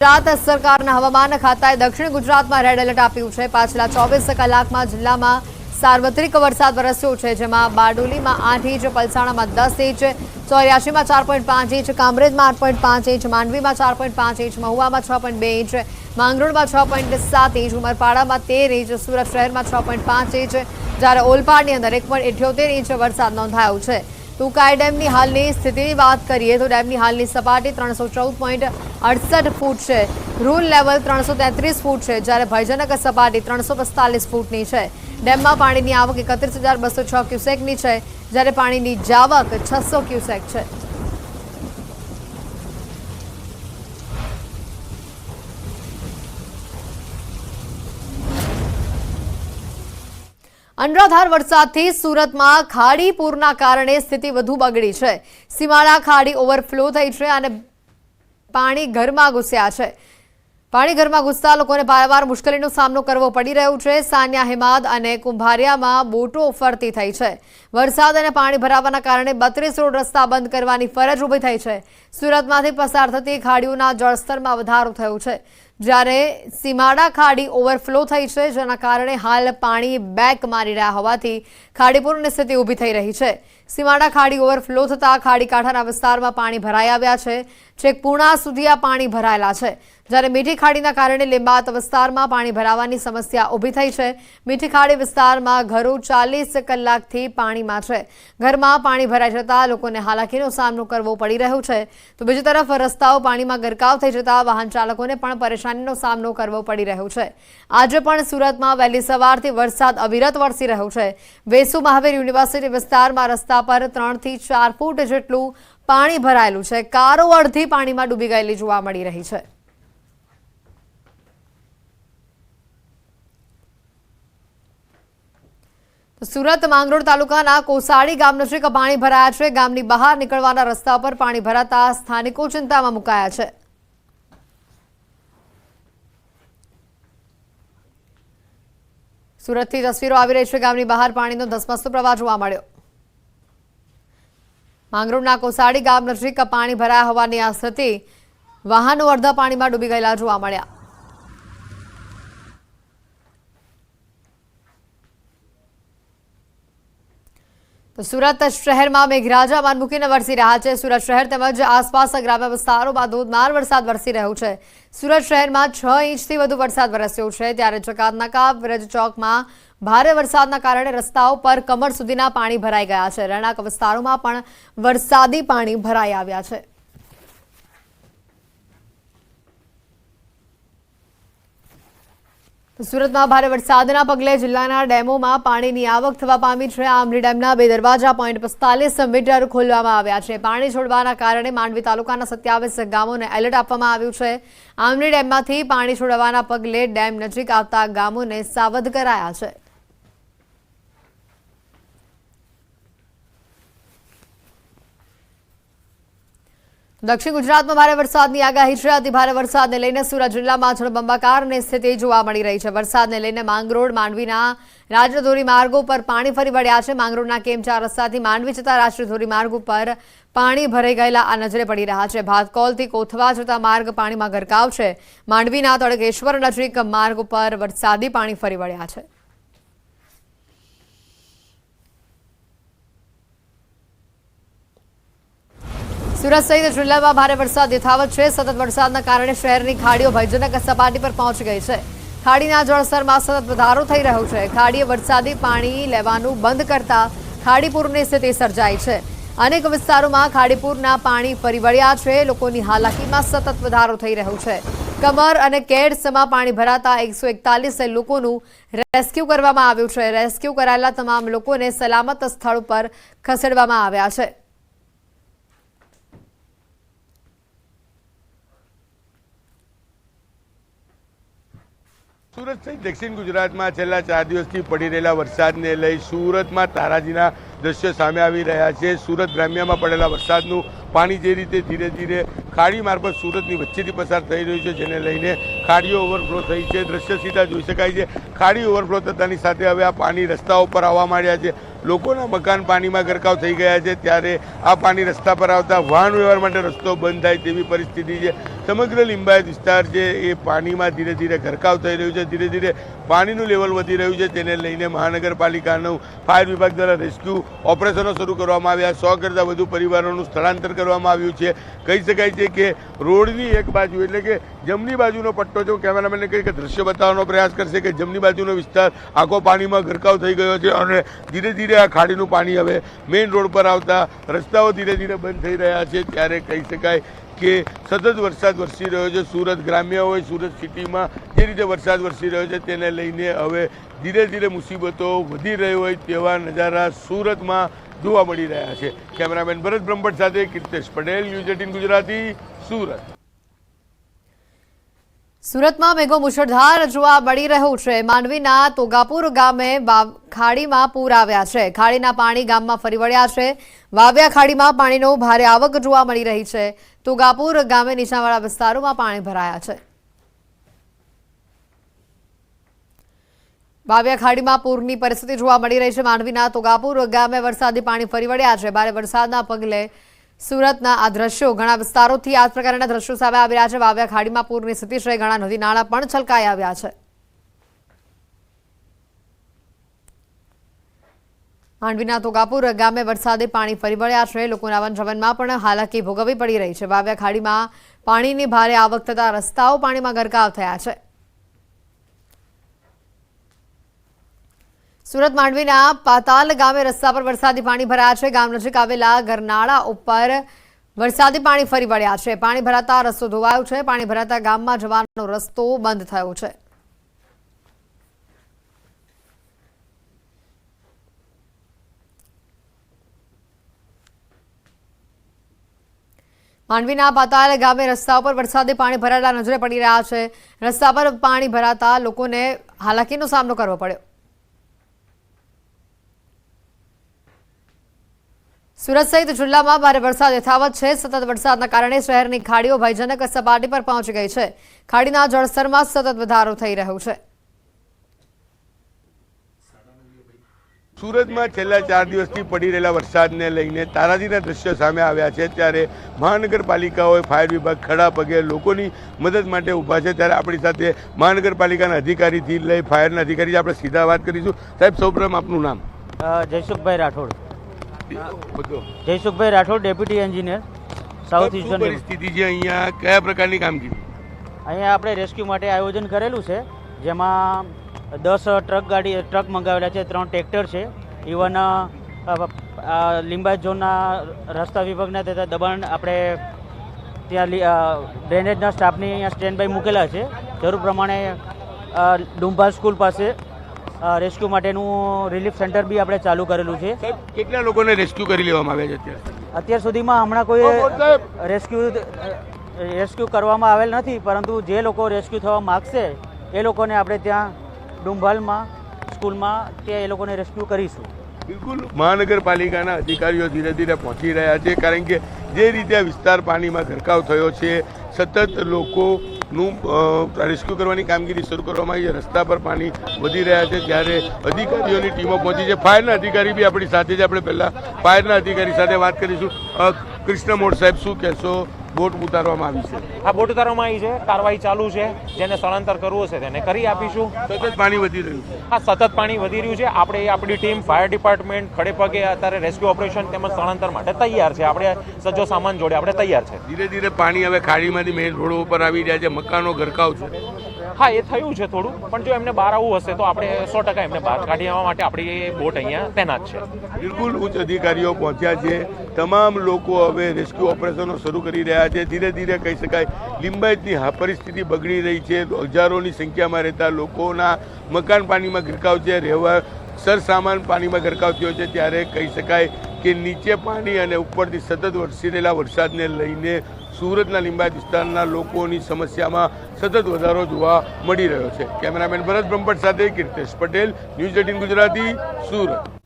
ગુજરાત સરકારના હવામાન ખાતાએ દક્ષિણ ગુજરાતમાં રેડ એલર્ટ આપ્યું છે. પાછલા ચોવીસ કલાકમાં જિલ્લામાં સાર્વત્રિક વરસાદ વરસ્યો છે, જેમાં બારડોલીમાં આઠ ઇંચ, પલસાણામાં દસ ઇંચ, ચોર્યાસીમાં ચાર પોઈન્ટ પાંચ ઇંચ, કામરેજમાં આઠ પોઈન્ટ પાંચ ઇંચ, માંડવીમાં ચાર પોઈન્ટ પાંચ ઇંચ, મહુવામાં છ પોઈન્ટ બે ઇંચ, માંગરોળમાં છ પોઈન્ટ સાત ઇંચ, ઉમરપાડામાં તેર ઇંચ, સુરત શહેરમાં છ પોઈન્ટ પાંચ ઇંચ, જ્યારે ઓલપાડની અંદર એક પોઈન્ટ ઇઠ્યોતેર ઇંચ વરસાદ નોંધાયો છે. તુકાઈ ડેમની હાલની સ્થિતિની વાત કરીએ તો ડેમની હાલની સપાટી ત્રણસો ચૌદ પોઈન્ટ અડસઠ ફૂટ છે. રૂલ લેવલ ત્રણસો તેત્રીસ ફૂટ છે, જ્યારે ભયજનક સપાટી ત્રણસો પિસ્તાલીસ ફૂટની છે. ડેમમાં પાણીની આવક એકત્રીસ હજાર બસો છ ક્યુસેકની છે, જ્યારે પાણીની જાવક છસો ક્યુસેક છે. અનરાધાર વરસાદથી સુરતમાં ખાડી પૂરના કારણે સ્થિતિ વધુ બગડી છે. સીમાડા ખાડી ઓવરફ્લો થઈ છે અને પાણી ઘરમાં ઘૂસ્યા છે. પાણી ઘરમાં ઘૂસતા લોકોને વારંવાર મુશ્કેલીનો સામનો કરવો પડી રહ્યો છે. સાન્યા હેમાદ અને કુંભારિયામાં બોટો ફરતી થઈ છે. વરસાદ અને પાણી ભરાવાના કારણે બત્રીસ રોડ રસ્તા બંધ કરવાની ફરજ ઊભી થઈ છે. સુરતમાંથી પસાર થતી ખાડીઓના જળસ્તરમાં વધારો થયો છે. જ્યારે સીમાડા ખાડી ઓવરફ્લો થઈ છે, જેના કારણે હાલ પાણી બેક મારી રહ્યા હોવાથી ખાડીપૂરની સ્થિતિ ઊભી થઈ રહી છે. સીમાડા ખાડી ઓવરફ્લો થતાં ખાડી કાંઠાના વિસ્તારમાં પાણી ભરાઈ આવ્યા છે, છેક પૂણા સુધી આ પાણી ભરાયેલા છે. જ્યારે મીઠી ખાડીના કારણે લીંબાત વિસ્તારમાં પાણી ભરાવાની સમસ્યા ઊભી થઈ છે. મીઠી ખાડી વિસ્તારમાં ઘરો ચાલીસ કલાકથી પાણીમાં છે. ઘરમાં પાણી ભરાઈ જતાં લોકોને હાલાકીનો સામનો કરવો પડી રહ્યો છે. તો બીજી તરફ રસ્તાઓ પાણીમાં ગરકાવ થઈ જતાં વાહન ચાલકોને પણ પરેશાનીનો સામનો કરવો પડી રહ્યો છે. આજે પણ સુરતમાં વહેલી સવારથી વરસાદ અવિરત વરસી રહ્યો છે. વેસુ મહાવીર યુનિવર્સિટી વિસ્તારમાં રસ્તા પર ત્રણથી ચાર ફૂટ જેટલું પાણી ભરાયેલું છે. કારો અડધી પાણીમાં ડૂબી ગયેલી જોવા મળી રહી છે. સુરત માંગરોળ તાલુકાના કોસાડી ગામ નજીક પાણી ભરાયા છે. ગામની બહાર નીકળવાના રસ્તા પર પાણી ભરાતા સ્થાનિકો ચિંતામાં મુકાયા છે. સુરતથી તસવીરો આવી રહી છે. ગામની બહાર પાણીનો ધસમસતો પ્રવાહ જોવા મળ્યો. માંગરોળના કોસાડી ગામ નજીક પાણી ભરાયા હોવાની આ સ્થિતિ વાહનો અડધા પાણીમાં ડૂબી ગયેલા જોવા મળ્યા. સુરત શહેરમાં મેઘરાજા માન મૂકીને વરસી રહ્યા છે. સુરત શહેર તેમજ આસપાસના ગ્રામ્ય વિસ્તારોમાં ધોધમાર વરસાદ વરસી રહ્યો છે. સુરત શહેરમાં છ ઇંચથી વધુ વરસાદ વરસ્યો છે. ત્યારે ચકાતનાકા વ્રજ ચોકમાં ભારે વરસાદના કારણે રસ્તાઓ પર કમર સુધીના પાણી ભરાઈ ગયા છે. રહેણાંક વિસ્તારોમાં પણ વરસાદી પાણી ભરાઈ આવ્યા છે. સુરતમાં ભારે વરસાદના પગલે જિલ્લાના ડેમોમાં પાણીની આવક થવા પામી છે. આમલી ડેમના બે દરવાજા પોઈન્ટ પિસ્તાલીસ મીટર ખોલવામાં આવ્યા છે. પાણી છોડવાના કારણે માંડવી તાલુકાના સત્યાવીસ ગામોને એલર્ટ આપવામાં આવ્યું છે. આમલી ડેમમાંથી પાણી છોડવાના પગલે ડેમ નજીક આવતા ગામોને સાવધ કરાયા છે. દક્ષિણ ગુજરાતમાં ભારે વરસાદની આગાહી છે. અતિ ભારે વરસાદને લઈને સુરત જિલ્લામાં જળબંબાકારની સ્થિતિ જોવા મળી રહી છે. વરસાદને લઈને માંગરોળ, માંડવીના રાજધોરી માર્ગો પર પાણી ફરી વળ્યા છે. માંગરોળના કેમચા રસ્તાથી માંડવી જતા રાષ્ટ્રીય માર્ગ ઉપર પાણી ભરાઈ ગયેલા આ નજરે પડી રહ્યા છે. ભાતકોલથી કોથવા જતા માર્ગ પાણીમાં ગરકાવ છે. માંડવીના તડકેશ્વર નજીક માર્ગ ઉપર વરસાદી પાણી ફરી વળ્યા છે. સુરત સહિત જિલ્લામાં ભારે વરસાદ યથાવત છે. સતત વરસાદના કારણે શહેરની ખાડીઓ ભયજનક સપાટી પર પહોંચી ગઈ છે. ખાડીના જળસ્તરમાં સતત વધારો થઈ રહ્યો છે. ખાડીએ વરસાદી પાણી લેવાનું બંધ કરતા ખાડીપુરની સ્થિતિ સર્જાઈ છે. અનેક વિસ્તારોમાં ખાડીપુરના પાણી ફરી વળ્યા છે. લોકોની હાલાકીમાં સતત વધારો થઈ રહ્યો છે. કમર અને કેડસમાં પાણી ભરાતા એકસો એકતાલીસ લોકોનું રેસ્ક્યુ કરવામાં આવ્યું છે. રેસ્ક્યુ કરાયેલા તમામ લોકોને સલામત સ્થળ પર ખસેડવામાં આવ્યા છે. સુરત સહિત દક્ષિણ ગુજરાતમાં છેલ્લા ચાર દિવસથી પડી રહેલા વરસાદને લઈ સુરતમાં તારાજીના દ્રશ્યો સામે આવી રહ્યા છે. સુરત ગ્રામ્યમાં પડેલા વરસાદનું પાણી જે રીતે ધીરે ધીરે ખાડી મારફત સુરતની વચ્ચેથી પસાર થઈ રહ્યું છે, જેને લઈને ખાડીઓ ઓવરફ્લો થઈ છે. દ્રશ્ય સીધા જોઈ શકાય છે. ખાડી ઓવરફ્લો થતાની સાથે હવે આ પાણી રસ્તાઓ પર આવવા માંડ્યા છે. લોકોના મકાન પાણીમાં ગરકાવ થઈ ગયા છે ત્યારે આ પાણી રસ્તા પર આવતા વાહન વ્યવહાર માટે રસ્તો બંધ થાય તેવી પરિસ્થિતિ છે. સમગ્ર લિંબાયત વિસ્તાર છે એ પાણીમાં ધીરે ધીરે ગરકાવ થઈ રહ્યું છે. ધીરે ધીરે પાણીનું લેવલ વધી રહ્યું છે તેને લઈને મહાનગરપાલિકાનું ફાયર વિભાગ દ્વારા રેસ્ક્યુ ઓપરેશનો શરૂ કરવામાં આવ્યા. સો કરતાં વધુ પરિવારોનું સ્થળાંતર કરવામાં આવ્યું છે. કહી શકાય છે કે રોડની એક બાજુ એટલે કે જમણી બાજુનો પટ્ટો જો કેમેરામેનને કહી કે દ્રશ્ય બતાવવાનો પ્રયાસ કરશે કે જમણી બાજુનો વિસ્તાર આખો પાણીમાં ગરકાવ થઈ ગયો છે અને ધીરે ધીરે આ ખાડીનું પાણી હવે મેઇન રોડ પર આવતા રસ્તાઓ ધીરે ધીરે બંધ થઈ રહ્યા છે. ત્યારે કહી શકાય કે સતત વરસાદ વરસી રહ્યો છે. સુરત ગ્રામ્ય હોય સુરત સિટીમાં જે રીતે વરસાદ વરસી રહ્યો છે તેને લઈને હવે ધીરે ધીરે મુસીબતો વધી રહી હોય તેવા નજારા સુરતમાં જોવા મળી રહ્યા છે. કેમેરામેન ભરત બ્રહ્મભટ્ટ સાથે કીર્તેશ પટેલ, ન્યૂઝ એટીન ગુજરાતી, સુરત. સુરતમાં મેઘો મુશળધાર જોવા મળી રહ્યું છે. માંડવીના તોગાપુર ગામે ખાડીમાં પૂર આવ્યા છે. ખાડીના પાણી ગામમાં ફરી વળ્યા છે. વાવ્યા ખાડીમાં પાણીનો ભારે આવક જોવા મળી રહી છે. તોગાપુર ગામે નીચાણવાળા વિસ્તારોમાં પાણી ભરાયા છે. વાવ્યા ખાડીમાં પૂરની પરિસ્થિતિ જોવા મળી રહી છે. માંડવીના તોગાપુર ગામે વરસાદી પાણી ફરી વળ્યા છે. ભારે વરસાદના પગલે સુરતના આ દ્રશ્યો ઘણા વિસ્તારોથી આ પ્રકારના દ્રશ્યો સામે આવી રહ્યા છે. વાવ્યા ખાડીમાં પૂરની સ્થિતિ છે. ઘણા નદી નાળા પણ છલકાઈ આવ્યા છે. માંડવીના તોગાપુર ગામે વરસાદી પાણી ફરી વળ્યા છે. લોકોના આવન જવનમાં પણ હાલાકી ભોગવવી પડી રહી છે. વાવ્યા ખાડીમાં પાણીની ભારે આવક થતા રસ્તાઓ પાણીમાં ગરકાવ થયા છે. સુરત માંડવીના પાતાલ ગામે રસ્તા પર વરસાદી પાણી ભરાયા છે. ગામ નજીક આવેલા ગરનાળા ઉપર વરસાદી પાણી ફરી વળ્યા છે. પાણી ભરાતા રસ્તો ધોવાયો છે. પાણી ભરાતા ગામમાં જવાનો રસ્તો બંધ થયો છે. માંડવીના પાતાલ ગામે રસ્તા ઉપર વરસાદી પાણી ભરાયેલા નજરે પડી રહ્યા છે. રસ્તા પર પાણી ભરાતા લોકોને હાલાકીનો સામનો કરવો પડ્યો. સુરત સહિત જિલ્લામાં ભારે વરસાદ યથાવત છે. સતત વરસાદના કારણે શહેરની ખાડીઓ ભયજનક સપાટી પર પહોંચી ગઈ છે. ખાડીના જળસ્તરમાં સતત વધારો થઈ રહ્યો છે. સુરતમાં છેલ્લા ચાર દિવસથી પડી રહેલા વરસાદને લઈને તારાજીના દ્રશ્યો સામે આવ્યા છે. ત્યારે મહાનગરપાલિકાઓએ ફાયર વિભાગ ખડા પગે લોકોની મદદ માટે ઊભા છે. ત્યારે આપણી સાથે મહાનગરપાલિકાના અધિકારીથી લઈ ફાયરના અધિકારી આપણે સીધા વાત કરીશું. સાહેબ સૌપ્રથમ આપનું નામ? Jaysukhbhai Rathod. Jaysukhbhai Rathod deputy engineer south eastern પરિસ્થિતિ છે અહીંયા? કયા પ્રકારની કામગીરી? અહીંયા આપણે રેસ્ક્યુ માટે આયોજન કરેલું છે જેમાં દસ ટ્રક ગાડી ટ્રક મંગાવેલા છે ત્રણ ટ્રેક્ટર છે ઇવન લીંબાયત ઝોનના રસ્તા વિભાગના તથા દબાણ આપણે ત્યાં ડ્રેનેજના સ્ટાફની અહીંયા સ્ટેન્ડ બાય મૂકેલા છે. જરૂર પ્રમાણે ડુંભાલ સ્કૂલ પાસે રેસ્ક્યુ માટેનું રિલીફ સેન્ટર બી આપણે ચાલુ કરેલું છે. કેટલા લોકોને રેસ્ક્યુ કરી લેવામાં આવ્યા છે અત્યારે અત્યાર સુધીમાં હમણાં કોઈ રેસ્ક્યુ રેસ્ક્યુ કરવામાં આવેલ નથી પરંતુ જે લોકો રેસ્ક્યુ થવા માગશે એ લોકોને આપણે ત્યાં ડુંભાલમાં સ્કૂલમાં ત્યાં એ લોકોને રેસ્ક્યુ કરીશું. બિલકુલ. મહાનગરપાલિકાના અધિકારીઓ ધીરે ધીરે પહોંચી રહ્યા છે કારણ કે જે રીતે આ વિસ્તાર પાણીમાં ગરકાવ થયો છે સતત લોકોનું અ, રેસ્ક્યુ કરવાની કામગીરી શરૂ કરવામાં આવી છે. રસ્તા પર પાણી વધી રહ્યા છે ત્યારે અધિકારીઓની ટીમો પહોંચી છે. ફાયરના અધિકારી બી આપણી સાથે છે. આપણે પહેલાં ફાયરના અધિકારી સાથે વાત કરીશું. કૃષ્ણ મોડ સાહેબ શું કહેશો? બોટ ઉતારવામાં આવી છે. આ બોટ ઉતારવામાં આવી છે કાર્યવાહી ચાલુ છે જેને સ્થળાંતર કરવું હશે તેને કરી આપીશું. સતત પાણી વધી રહ્યું છે. આ સતત પાણી વધી રહ્યું છે. આપણે આપણી ટીમ ફાયર ડિપાર્ટમેન્ટ ખડે પગે અત્યારે રેસ્ક્યુ ઓપરેશન તેમજ સ્થળાંતર માટે તૈયાર છે. આપણે સજ્જો સામાન જોડે આપણે તૈયાર છે. ધીરે ધીરે પાણી હવે ખાડીમાંથી મેઇન રોડ ઉપર આવી રહ્યા છે. મકાનો ગરકાવ છે. હા, એ થયું છે થોડું. પણ જો એમને બહાર આવવું હશે તો આપણે સો ટકા એમને બહાર કાઢી આવવા માટે આપણી બોટ અહીંયા તૈનાત છે. બિલકુલ ઉચ્ચ અધિકારીઓ પહોંચ્યા છે. તમામ લોકો હવે રેસ્ક્યુ ઓપરેશનો શરૂ કરી રહ્યા છે. ધીરે ધીરે કહી શકાય, લિંબાયતની હા પરિસ્થિતિ બગડી રહી છે. હજારોની સંખ્યામાં રહેતા લોકોના મકાન પાણીમાં ગરકાવ છે. રહેવા સરસામાન પાણીમાં ગરકાવ થયો છે. ત્યારે કહી શકાય કે નીચે પાણી અને ઉપરથી સતત વરસી રહેલા વરસાદને લઈને સુરતના લીંબાયત વિસ્તારના લોકોની સમસ્યામાં સતત વધારો જોવા મળી રહ્યો છે. કેમેરામેન ભરત બ્રહ્મભટ્ટ સાથે કીર્તેશ પટેલ, ન્યૂઝ એટીન ગુજરાતી, સુરત.